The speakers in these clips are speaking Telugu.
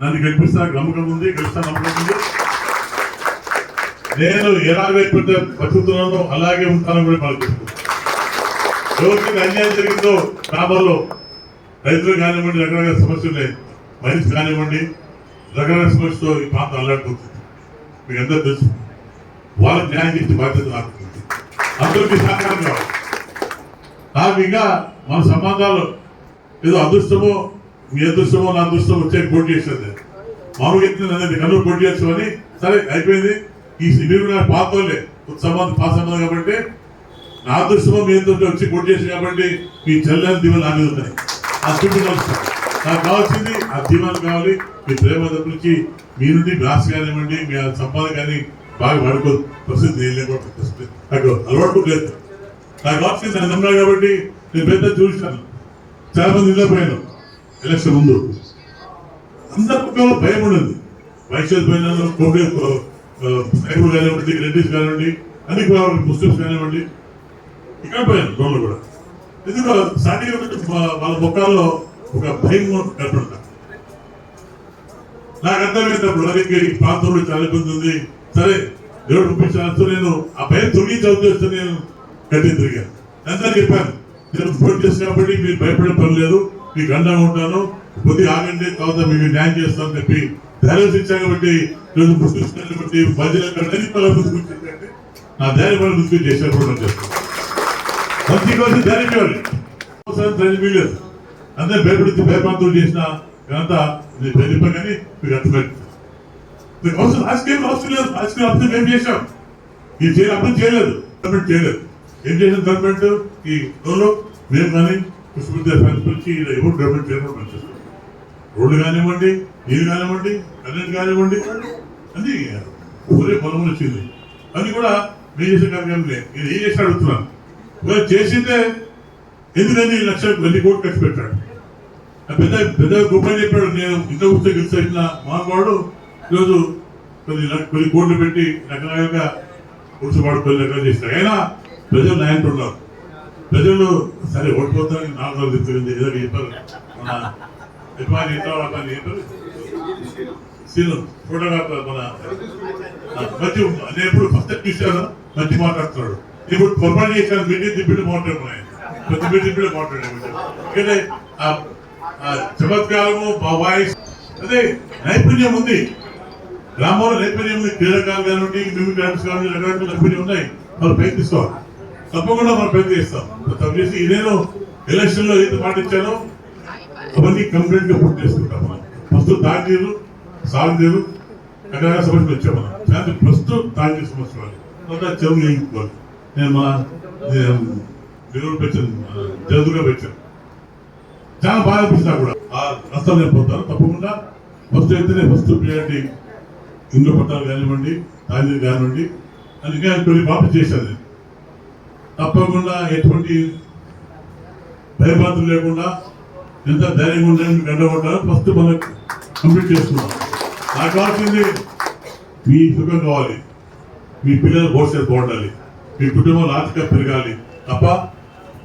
నన్ను గెలిపిస్తా నమ్మకం ఉంది గెలుస్తా నమ్మకం ఉంది. నేను ఎలాగైతే బతుకుతున్నానో అలాగే ఉంటానని కూడా పాల్గొంటున్నాను ఎవరికి అన్యాయం జరిగిందో గ్రామాల్లో రైతులు కానివ్వండి రకరకాల సమస్యలు ఉన్నాయి. మనిషి కానివ్వండి రకరకాల సమస్యతో ఈ ప్రాంతం అల్లాడుతుంది మీకు అందరూ తెలుసు. వాళ్ళకి న్యాయం చేసే బాధ్యత నాకు అందరికీ సహకారం కావాలి. నాకు ఇంకా మన సంబంధాలు ఏదో అదృష్టమో మీ అదృష్టమో నా అదృష్టం వచ్చే పోటీ చేసేది మామూలుగా ఎత్తున్నది కనుక పోటీ చేస్తామని సరే అయిపోయింది. ఈ మీరు నాకు పాత వాళ్ళే సంబంధం పాత సంబంధం కాబట్టి నా అదృష్టమో మీ అందరితో వచ్చి పోటీ చేసి కాబట్టి మీ చెల్లెని దీవెన నా మీద ఉన్నాయి. ఆ చుట్టూ కలుస్తాను. నాకు కావాల్సింది ఆ దీవెన కావాలి. మీ ప్రేమ తప్పించి మీ నుండి గ్లాస్ కానివ్వండి మీ సంపాదన కానీ బాగా వాడుకోదు ప్రసిద్ధి లేకపోతే నాకు అలవాటు లేదు. నాకు కావాల్సింది నన్ను కాబట్టి నేను పెద్ద చూశాను చాలా మంది నిద్రపోయాను. ఎలక్షన్ ముందు. అందరి కుటుంబంలో భయం ఉండదు. వైశ్యులు పైన కోడి సైబులు కానివ్వండి రెడ్డిస్ కానివ్వండి అన్ని కులాలు ముస్లిమ్స్ కానివ్వండి ఇక్కడ పోయాను రోడ్లు కూడా. ఎందుకు సాటిగా వాళ్ళ ముఖాల్లో ఒక భయం కనపడతా. నాకు అర్థమైనప్పుడు అరే ఈ ప్రాంతంలో చాలా ఇబ్బంది ఉంది. సరే దేవుడు పంపించాను నేను ఆ భయం తొలగించి అవుతూ నేను కట్టి తిరిగాను. అంతా చెప్పాను నేను ఫోన్ చేసి కాబట్టి మీరు భయపడే పని లేదు. మీకు అండగా ఉంటాను. కొద్ది ఆగండి తర్వాత మీకు న్యాయం చేస్తానని చెప్పి ధైర్యం ఇచ్చాను కాబట్టి ఈరోజు ముస్లిమ్స్ బట్టి బదిలీ నా ధైర్యం వల్ల ముస్లిం చేశారు కూడా చేస్తాను మంచి కోసం ధైర్యం ఇవ్వాలి ఒకసారి అందరూ భయపడితే భయపాంతులు చేసిన ఇదంతా నేను వెళ్ళిపోయి మీకు అర్థమైంది. అవసరం రాజకీయం అవసరం లేదు. రాజకీయం అర్థం ఏం చేశాం? ఈ చేయాలి అర్థం చేయలేదు. గవర్నమెంట్ చేయలేదు. ఏం చేసిన గవర్నమెంట్ ఈ రోజు మేము కానీ పుష్పవిద్యా సంస్థ ఎవరు గవర్నమెంట్ చేయడం పనిచేస్తాం రోడ్లు కానివ్వండి నీరు కానివ్వండి కరెంట్ కానివ్వండి అన్ని ఊరే బలం వచ్చింది. అది కూడా నేను చేసే కార్యక్రమంలే. నేను ఏం చేసి అడుగుతున్నాను? ఒకవేళ చేసిందే ఎందుకని లక్ష వెయ్యి కోట్లు ఖర్చు పెట్టాడు? పెద్ద పెద్ద గొప్ప చెప్పాడు? నేను ఇంత కూర్చో గెలిచి వచ్చిన మానవాడు ఈరోజు కొన్ని కొన్ని కోట్లు పెట్టి రకరకాలుగా కూర్చోబాటు కొన్ని రకాలు చేస్తాడు అయినా ప్రజలు న్యాయం ఉన్నారు ప్రజలు సరే ఓడిపోతారని నాలుగు రోజులు చెప్పింది ఏదో చెప్పారు. మన అభిమాని ఏంటో చెప్పారు? సీను చూడడానికి మన మంచి నేను ఎప్పుడు ఫస్ట్ చూశాను మంచి మాట్లాడుతున్నాడు. ఇప్పుడు పొరపాటు చేశాను బిడ్డ తిప్పిడి మాట్లాడుతున్నాయి ప్రతి బిడ్డ తిప్పిడి మాట్లాడే చమత్కారము ఆ వాయిస్ అదే నైపుణ్యం ఉంది. గ్రామంలో నైపుణ్యం ఉంది. క్రీడాకారులు కానివ్వండి మిమిక్ డాన్స్ కానివ్వండి రకరకాల నైపుణ్యం ఉన్నాయి. మనం ప్రయత్నిస్తాం తప్పకుండా మనం ప్రయత్నిస్తాం తప్పు చేసి నేను ఎలక్షన్లో ఏది పాటించానో అవన్నీ కంప్లీట్గా పూర్తి చేసుకుంటాం మనం. ఫస్ట్ తాగనీరు సాగునీరు రకరకాల సమస్యలు వచ్చాం మనం. శాంతి ప్రస్తుతం తాగిన సమస్య వాళ్ళు తర్వాత చెరువులు వేయించుకోవాలి నేను మా విలువలు పెంచాను జరుగుగా పెంచాను చాలా బాగా అనిపిస్తున్నా కూడా. ఆ రస్తాలు నేను పోతాను తప్పకుండా ఫస్ట్ అయితేనే ఫస్ట్ ప్రియారిటీ ఇంద్ర పట్టాలు కానివ్వండి తాగినీరు కానివ్వండి అందుకే కొన్ని బాబు చేశాను నేను. తప్పకుండా ఎటువంటి భయభ్రాంతులు లేకుండా ఎంత ధైర్యంగా ఉండాలని మీకు ఉంటారో ఫస్ట్ మనం కంప్లీట్ చేసుకున్నాం నాకు కావాల్సింది మీ సుఖం కావాలి. మీ పిల్లల భవిష్యత్తు బాగుండాలి. మీ కుటుంబం ఆర్థిక పెరగాలి. తప్ప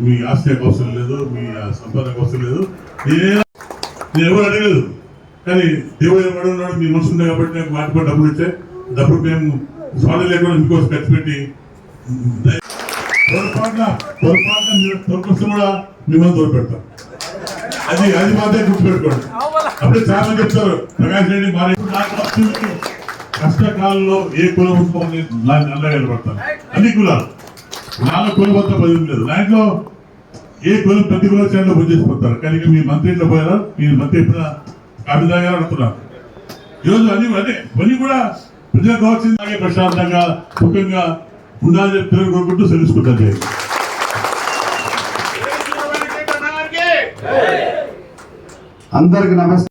మీ ఆస్తికి అవసరం లేదు మీ సంపాదన అవసరం లేదు. నేనే నేను ఎవరు అడగలేదు. కానీ దేవుడు ఎవడు ఉన్నాడు మీ మనసు ఉంది కాబట్టి నాకు వాటిపై డబ్బులు ఇస్తే డబ్బులు మేము స్వామి లేకుండా మీకోసం ఖర్చు పెట్టి పొరపాటున పొరపాటున మీరు తొలకొస్తే కూడా మిమ్మల్ని తోడుపెడతాం అది అది మాత్రమే గుర్తుపెట్టుకోండి. అప్పుడే చాలా చెప్తారు ప్రకాష్ రెడ్డి మరి కష్టకాలంలో ఏ కులం ఉంచుకోమని నాకు అండగా నిలబడతాను అన్ని కులాలు. నాలుగు కులం మొత్తం పది లేదు. దాంట్లో ఏ కులం ప్రతి కులం చేతిలో పనిచేసిపోతారు. కానీ మీ మంత్రి ఇంట్లో పోయారా? మీరు మంత్రి ఎప్పుడైనా కాపిదాగా అడుగుతున్నారు ఈరోజు అన్ని అదే ఇవన్నీ కూడా ప్రజలకు కావాల్సింది ప్రశాంతంగా సుఖంగా చెప్పి పిల్లలు కోరుకుంటూ తెలుసుకుంటారు అందరికి నమస్తే